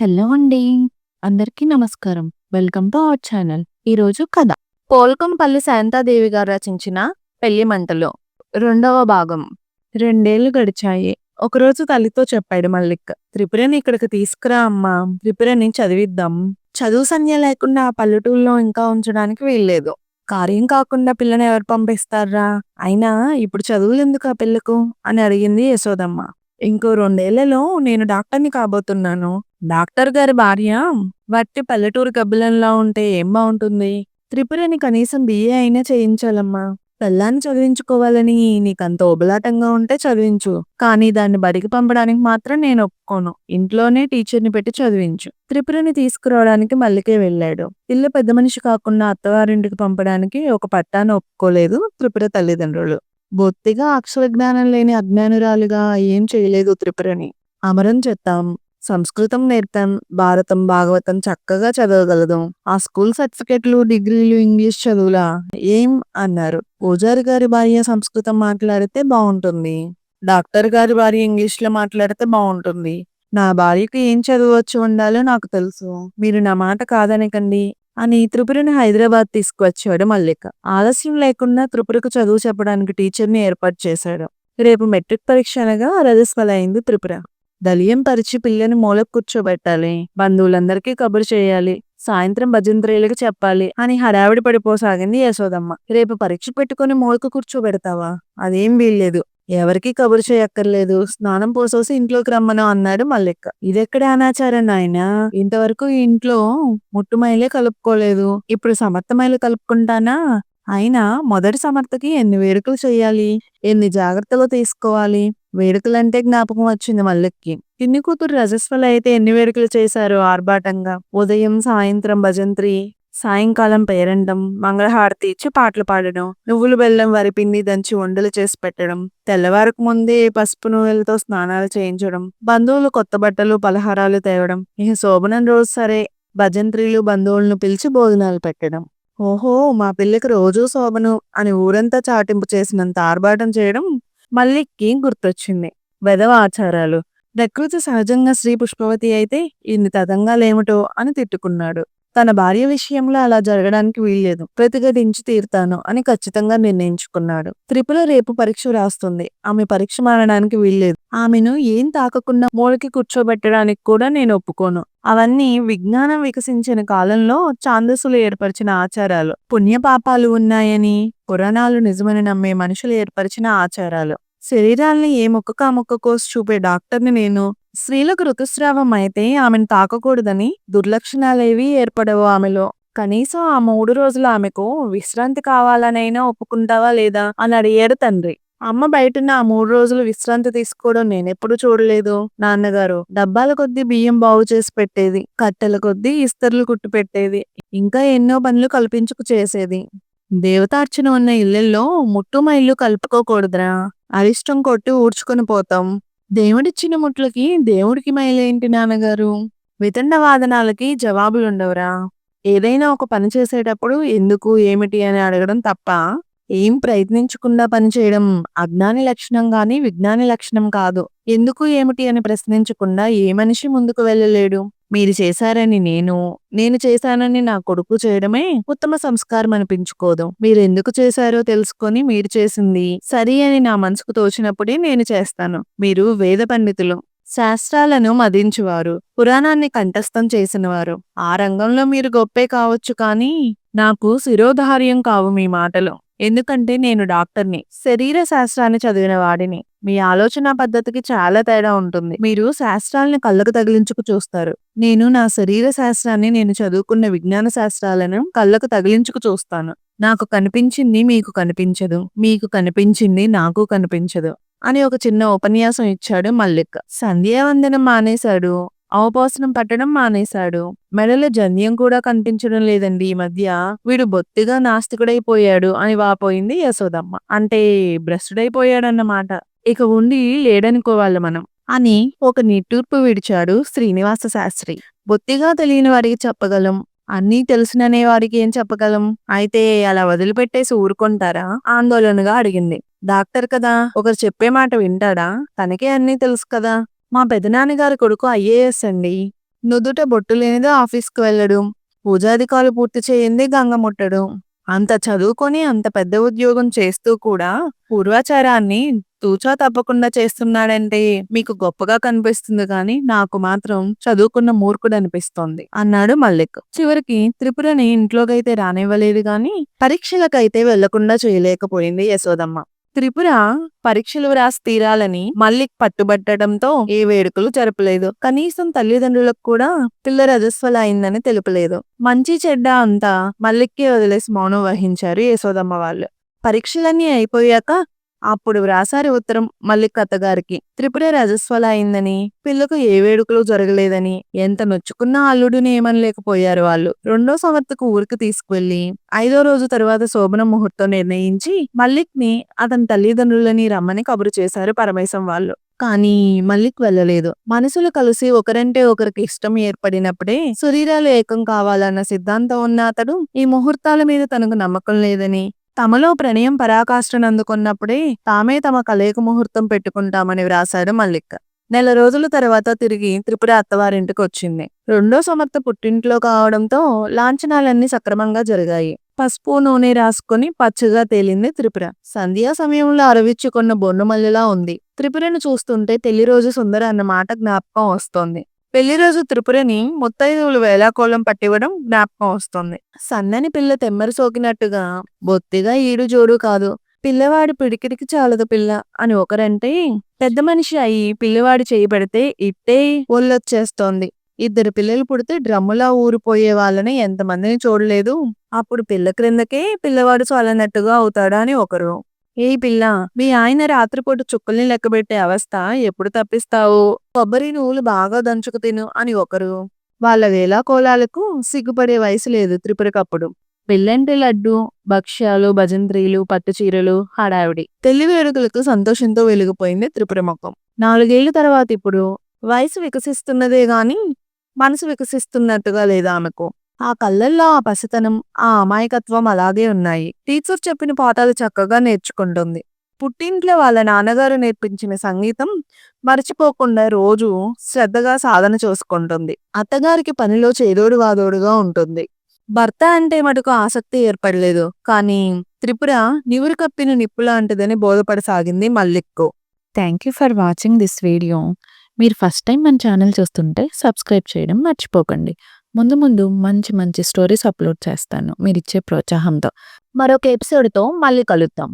Hello అండి. అందరికీ నమస్కారం. Welcome to our channel. ఈరోజు కథ. పోల్కంపల్లి శాంతాదేవి గారు రచించిన పెళ్ళి మంటలు రెండవ భాగం. రెండేళ్ళు గడిచాయి. ఒకరోజు తల్లితో చెప్పాడు మల్లిక్. త్రిపురని ఇక్కడికి తీసుకురా అమ్మా. త్రిపురని చదివిద్దాం. చదువు సంధ్య లేకుండా ఆ పల్లెటూరులో ఇంకా ఉంచడానికి వీల్లేదు. కార్యం కాకుండా పిల్లని ఎవరు పంపిస్తారా? అయినా ఇప్పుడు చదువులెందుకు ఆ పిల్లకు? అని అడిగింది యశోదమ్మ. ఇంకో రెండేళ్ళలో నేను డాక్టర్ని కాబోతున్నాను. డాక్టర్ గారి భార్య వట్టి పల్లెటూరు గబ్బిలంలా ఉంటే ఏం బాగుంటుంది త్రిపురని కనీసం బిఏ అయినా చేయించాలమ్మా. పెళ్ళాన్ని చదివించుకోవాలని నీకంత ఉబలాటంగా ఉంటే చదివించు. కానీ దాన్ని బడికి పంపడానికి మాత్రం నేను ఒప్పుకోను. ఇంట్లోనే టీచర్ని పెట్టి చదివించు. త్రిపురని తీసుకురావడానికి మల్లికే వెళ్ళాడు. ఇల్లు పెద్ద మనిషి కాకుండా అత్తవారింటికి పంపడానికి ఒక పట్టాను ఒప్పుకోలేదు త్రిపుర తల్లిదండ్రులు. బొత్తిగా అక్షర జ్ఞానం లేని అజ్ఞానురాలుగా ఏం చేయలేదు త్రిపురని. అమరం చెత్తాం. సంస్కృతం నేర్తాం భారతం, భాగవతం చక్కగా చదవగలదు. ఆ స్కూల్ సర్టిఫికెట్లు, డిగ్రీలు ఇంగ్లీష్ చదువులా? ఏం? అన్నారు. పూజారి గారి భార్య సంస్కృతం మాట్లాడితే బాగుంటుంది డాక్టర్ గారి భార్య ఇంగ్లీష్లో మాట్లాడితే బాగుంటుంది నా భార్యకు ఏం చదవచ్చు వచ్చి ఉండాలో నాకు తెలుసు. మీరు నా మాట కాదనకండి అని త్రిపురని హైదరాబాద్ తీసుకువచ్చాడు మల్లిక ఆలస్యం లేకుండా త్రిపురకు చదువు చెప్పడానికి టీచర్ని ఏర్పాటు చేశాడు. రేపు మెట్రిక్ పరీక్ష అనగా రజస్వలైంది త్రిపుర. దలియం పరిచి పిల్లని మూలకు కూర్చోబెట్టాలి. బంధువులందరికీ కబురు చేయాలి. సాయంత్రం భజంత్రీలకు చెప్పాలి అని హడావిడి పడిపోసాగింది యశోదమ్మ. రేపు పరీక్ష పెట్టుకుని మూలకు కూర్చోబెడతావా? అదేం వీల్లేదు. ఎవరికీ కబురు చేయక్కర్లేదు. స్నానం పోసేసి ఇంట్లోకి రమ్మను అన్నాడు మల్లిక్. ఇదెక్కడ అనాచారం నాయన ఇంతవరకు ఇంట్లో ముట్టుమైలే కలుపుకోలేదు. ఇప్పుడు సమర్థమైలు కలుపుకుంటానా? అయినా మొదటి సమర్థకి ఎన్ని వేడుకలు చేయాలి ఎన్ని జాగ్రత్తలు తీసుకోవాలి? వేడుకలంటే జ్ఞాపకం వచ్చింది మల్లిక్కి. పిన్ని కూతురు రజస్వల అయితే ఎన్ని వేడుకలు చేశారు ఆర్భాటంగా. ఉదయం, సాయంత్రం భజంత్రి, సాయంకాలం పేరండం మంగళహారతి ఇచ్చి పాటలు పాడడం, నువ్వులు బెల్లం వరిపిండి దంచి వండలు చేసి పెట్టడం, తెల్లవారకు ముందే పసుపు నూనెలతో స్నానాలు చేయించడం, బంధువులు కొత్త బట్టలు, పలహారాలు తేవడం, ఇక శోభనం రోజు సరే భజంత్రీలు బంధువులను పిలిచి భోజనాలు పెట్టడం. ఓహో మా పిల్లకి రోజూ శోభను అని ఊరంతా చాటింపు చేసినంత ఆర్భాటం చేయడం మల్లిక్కి గుర్తొచ్చింది. వెధవ ఆచారాలు. ప్రకృతి సహజంగా శ్రీ పుష్పవతి అయితే ఇన్ని తతంగాలేమిటో అని తిట్టుకున్నాడు. తన భార్య విషయంలో అలా జరగడానికి వీల్లేదు. ప్రతిఘటించి తీరుతాను అని ఖచ్చితంగా నిర్ణయించుకున్నాడు. త్రిపుల రేపు పరీక్ష రాస్తుంది ఆమె పరీక్ష మారడానికి వీల్లేదు. ఆమెను ఏం తాకకుండా మూలకి కూర్చోబెట్టడానికి కూడా నేను ఒప్పుకోను. అవన్నీ విజ్ఞానం వికసించిన కాలంలో ఛాందసులు ఏర్పరిచిన ఆచారాలు. పుణ్యపాపాలు ఉన్నాయని, పురాణాలు నిజమని నమ్మే మనుషులు ఏర్పరిచిన ఆచారాలు. శరీరాల్ని ఏ ముక్కకు ఆ ముక్క కోసి చూపే డాక్టర్ని నేను. స్త్రీలకు ఋతుస్రావం అయితే ఆమెను తాకకూడదని దుర్లక్షణాలేవి ఏర్పడవు ఆమెలో. కనీసం ఆ మూడు రోజులు ఆమెకు విశ్రాంతి కావాలనైనా ఒప్పుకుంటావా లేదా అని అడిగాడు తండ్రి. అమ్మ బయటన్న ఆ మూడు రోజులు విశ్రాంతి తీసుకోవడం నేనెప్పుడు చూడలేదు నాన్నగారు. డబ్బాల కొద్దీ బియ్యం బాగు చేసి పెట్టేది. కట్టెల కొద్దీ ఇస్తర్లు కుట్టి పెట్టేది. ఇంకా ఎన్నో పనులు కల్పించుకు చేసేది. దేవతార్చన ఉన్న ఇళ్ళల్లో ముట్టుమైళ్ళు కలుపుకోకూడదురా. అరిష్టం కొట్టి ఊడ్చుకొని పోతాం. దేవుడిచ్చిన ముట్లకి దేవుడికి మైలేంటి నాన్నగారు? వితండ వాదనాలకి జవాబులుండవురా. ఏదైనా ఒక పని చేసేటప్పుడు ఎందుకు, ఏమిటి అని అడగడం తప్ప, ఏం ప్రయత్నించకుండా పనిచేయడం అజ్ఞాని లక్షణం గాని విజ్ఞాని లక్షణం కాదు. ఎందుకు, ఏమిటి అని ప్రశ్నించకుండా ఏ మనిషి ముందుకు వెళ్ళలేడు. మీరు చేశారని నేను, నేను చేశానని నా కొడుకు చేయడమే ఉత్తమ సంస్కారం అనిపించుకోదు. మీరెందుకు చేశారో తెలుసుకొని మీరు చేసింది సరి అని నా మనసుకు తోచినప్పుడే నేను చేస్తాను. మీరు వేద పండితులు. శాస్త్రాలను మదించువారు. పురాణాన్ని కంఠస్థం చేసినవారు. ఆ రంగంలో మీరు గొప్పే కావచ్చు కానీ నాకు శిరోధార్యం కావు మీ మాటలు. ఎందుకంటే నేను డాక్టర్ని. శరీర శాస్త్రాన్ని చదివిన వాడిని. మీ ఆలోచన పద్ధతికి చాలా తేడా ఉంటుంది. మీరు శాస్త్రాలను కళ్ళకు తగిలించుకు చూస్తారు. నేను నా శరీర శాస్త్రాన్ని నేను చదువుకున్న విజ్ఞాన శాస్త్రాలను కళ్ళకు తగిలించుకు చూస్తాను. నాకు కనిపించింది మీకు కనిపించదు. మీకు కనిపించింది నాకు కనిపించదు. అని ఒక చిన్న ఉపన్యాసం ఇచ్చాడు మల్లిక్. సంధ్యావందనం మానేశాడు. అవపోసనం పట్టడం మానేశాడు. మెడలో జన్యం కూడా కనిపించడం లేదండి ఈ మధ్య. వీడు బొత్తిగా నాస్తికుడైపోయాడు అని వాపోయింది యశోదమ్మ. అంటే భ్రష్టుడైపోయాడన్నమాట. ఇక ఉండి లేడనుకోవాలి మనం. అని ఒక నిట్టూర్పు విడిచాడు శ్రీనివాస శాస్త్రి. బొత్తిగా తెలియని వారికి చెప్పగలం. అన్నీ తెలుసుననే వారికి ఏం చెప్పగలం? అయితే అలా వదిలిపెట్టేసి ఊరుకుంటారా? ఆందోళనగా అడిగింది. డాక్టర్ కదా! ఒకరు చెప్పే మాట వింటాడా? తనకే అన్నీ తెలుసు కదా! మా పెదనాన్నగారి కొడుకు ఐఏఎస్ అండి. నుదుట బొట్టు లేనిదే ఆఫీస్‌కి వెళ్ళడం, పూజాధికారులు పూర్తి చేయింది గంగ ముట్టడు అంత చదువుకొని అంత పెద్ద ఉద్యోగం చేస్తూ కూడా పూర్వాచారాన్ని తూచా తప్పకుండా చేస్తున్నాడంటే మీకు గొప్పగా కనిపిస్తుంది కానీ నాకు మాత్రం చదువుకున్న మూర్ఖుడు అనిపిస్తోంది అన్నాడు మల్లిక్. చివరికి త్రిపురని ఇంట్లోకైతే రానివ్వలేదు గాని పరీక్షలకైతే వెళ్ళకుండా చేయలేకపోయింది యశోదమ్మ. త్రిపుర పరీక్షలు రాసి తీరాలని మల్లిక్ పట్టుబట్టడంతో ఏ వేడుకలు జరపలేదు. కనీసం తల్లిదండ్రులకు కూడా పిల్ల రజస్వల అయిందని తెలుపలేదు. మంచి చెడ్డ అంతా మల్లిక్కే వదిలేసి మౌనం వహించారు యశోదమ్మ వాళ్ళు. పరీక్షలన్నీ అయిపోయాక అప్పుడు వ్రాసారు ఉత్తరం మల్లిక్ అత్తగారికి. త్రిపుర రజస్వల అయిందని, పిల్లకు ఏ వేడుకలు జరగలేదని, ఎంత నొచ్చుకున్నా అల్లుడిని ఏమనలేకపోయారు వాళ్ళు. రెండో సంవత్సరకు ఊరికి తీసుకువెళ్ళి ఐదో రోజు తరువాత శోభన ముహూర్తం నిర్ణయించి మల్లిక్‌ని అతని తల్లిదండ్రులని రమ్మని కబురు చేశారు పరమేశం వాళ్ళు. కానీ మల్లిక్ వెళ్ళలేదు. మనసులు కలిసి ఒకరంటే ఒకరికి ఇష్టం ఏర్పడినప్పుడే శరీరాలు ఏకం కావాలన్న సిద్ధాంతం ఉన్న అతడు ఈ ముహూర్తాల మీద తనకు నమ్మకం లేదని, తమలో ప్రణయం పరాకాష్ఠనందుకున్నప్పుడే తామే తమ కలయిక ముహూర్తం పెట్టుకుంటామని వ్రాసాడు మల్లిక నెల రోజుల తర్వాత తిరిగి త్రిపుర అత్తవారింటికి వచ్చింది రెండో సమర్థ పుట్టింట్లో కావడంతో లాంఛనాలన్నీ సక్రమంగా జరిగాయి. పసుపు నూనె రాసుకుని పచ్చగా తేలింది త్రిపుర. సంధ్యా సమయంలో అరవిచ్చుకున్న బొన్నుమల్లిలా ఉంది. త్రిపురను చూస్తుంటే పెళ్ళిరోజు సుందర అన్న మాట జ్ఞాపకం వస్తోంది. పెళ్ళిరోజు త్రిపురని ముత్తైదువులు వేలాకోళం పట్టివ్వడం జ్ఞాపకం వస్తుంది సన్నని పిల్ల తెమ్మరు సోకినట్టుగా బొత్తిగా ఈడు జోడు కాదు. పిల్లవాడి పిడికిడికి చాలదు పిల్ల అని ఒకరంటే పెద్ద మనిషి అయి పిల్లవాడి చేయబడితే ఇట్టే ఒళ్ళొచ్చేస్తోంది. ఇద్దరు పిల్లలు పుడితే డ్రమ్ములా ఊరిపోయే వాళ్ళని ఎంతమందిని చూడలేదు. అప్పుడు పిల్ల క్రిందకే పిల్లవాడు చాలనట్టుగా అవుతాడా అని ఒకరు. ఏ పిల్ల మీ ఆయన రాత్రిపూట చుక్కల్ని లెక్కబెట్టే అవస్థ ఎప్పుడు తప్పిస్తావు? కొబ్బరి నువ్వులు బాగా దంచుకు తిను అని ఒకరు. వాళ్ళ వేలా కోలాలకు సిగ్గుపడే వయసు లేదు త్రిపురకప్పుడు. పెళ్ళంటే లడ్డు, భక్ష్యాలు, భజంత్రీలు, పట్టుచీరలు, హడావిడి. తెల్లి వేడుకలకు సంతోషంతో వెలిగిపోయింది త్రిపుర ముఖం. నాలుగేళ్ళ తర్వాత ఇప్పుడు వయసు వికసిస్తున్నదే గాని మనసు వికసిస్తున్నట్టుగా లేదా ఆమెకు. ఆ కళ్ళల్లో ఆ పసితనం, ఆ అమాయకత్వం అలాగే ఉన్నాయి. టీచర్ చెప్పిన పాఠాలు చక్కగా నేర్చుకుంటుంది. పుట్టింట్లో వాళ్ళ నాన్నగారు నేర్పించిన సంగీతం మర్చిపోకుండా రోజు శ్రద్ధగా సాధన చేసుకుంటుంది. అత్తగారికి పనిలో చేదోడు వాదోడుగా ఉంటుంది. భర్త అంటే మటుకు ఆసక్తి ఏర్పడలేదు. కానీ త్రిపుర నివురు కప్పిన నిప్పు లాంటిదని బోధపడసాగింది మల్లిక్కు. Thank you for watching this video. మీరు ఫస్ట్ టైం మన ఛానల్ చూస్తుంటే సబ్స్క్రైబ్ చేయడం మర్చిపోకండి. ముందు ముందు మంచి మంచి స్టోరీస్ అప్లోడ్ చేస్తాను మీరిచ్చే ప్రోత్సాహంతో. మరొక ఎపిసోడ్‌తో మళ్ళీ కలుద్దాం.